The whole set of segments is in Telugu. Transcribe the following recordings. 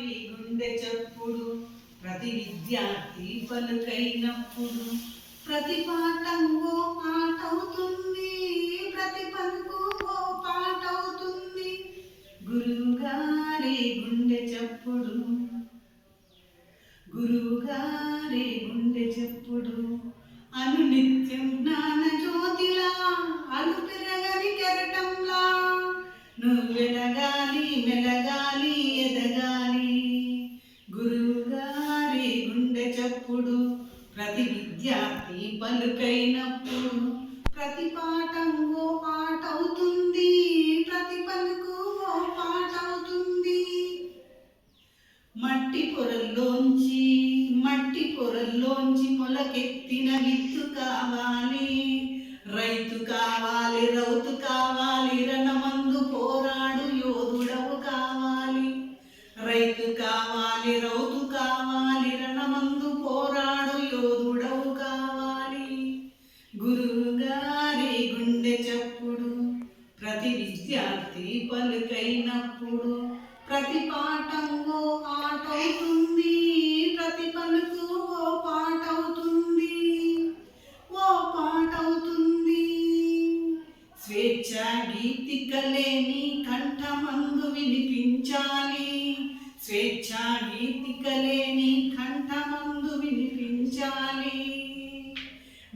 విద్యార్థి గుండె చప్పుడు ప్రతి విద్యార్థి పలుకైనప్పుడు ప్రతి పాఠం ఓ పాటవుతుంది ప్రతి పలుకు ఓ పాటవుతుంది. గురువుగారి గుండె చప్పుడు. గురువుగారి గుండె చెప్పుడు. అను నిత్యం జ్ఞాన జ్యోతిలా అను పెరగని గుండె ప్రతి విద్యార్థి పలుకైనప్పుడు ప్రతి పాఠం ఓ పాట అవుతుంది ప్రతి పలుకు ఓ పాట అవుతుంది. మట్టి పొరల్లోంచి మట్టి పొరల్లోంచి మొలకెత్తిన విత్తు కావాలి. రైతు కావాలి రౌతు కావాలి రణమందు పోరాడు యోధుడవు కావాలి. రైతు కావాలి రౌతు గుండె ప్రతి విద్యార్థి పలుకైనప్పుడు ప్రతి పాఠం ఆట అవుతుంది ప్రతి పలుకు ఓ పాట అవుతుంది ఓ పాట అవుతుంది స్వేచ్ఛ గీతికలేని కంఠమందు వినిపించాలి. స్వేచ్ఛ గీతికలేని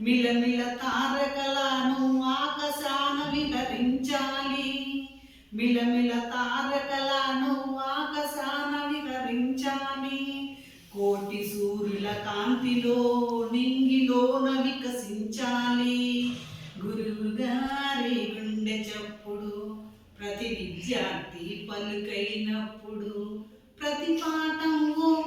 మిలమిల తారకలను ఆకాశాన విహరించాలి. మిలమిల తారకలను ఆకాశాన విహరించాలి. కోటి సూర్యుల కాంతిలో నింగిలోన వికసించాలి. గురువుగారి గుండె చప్పుడు ప్రతి విద్యార్థి పలుకైనప్పుడు ప్రతి పాఠం ఓ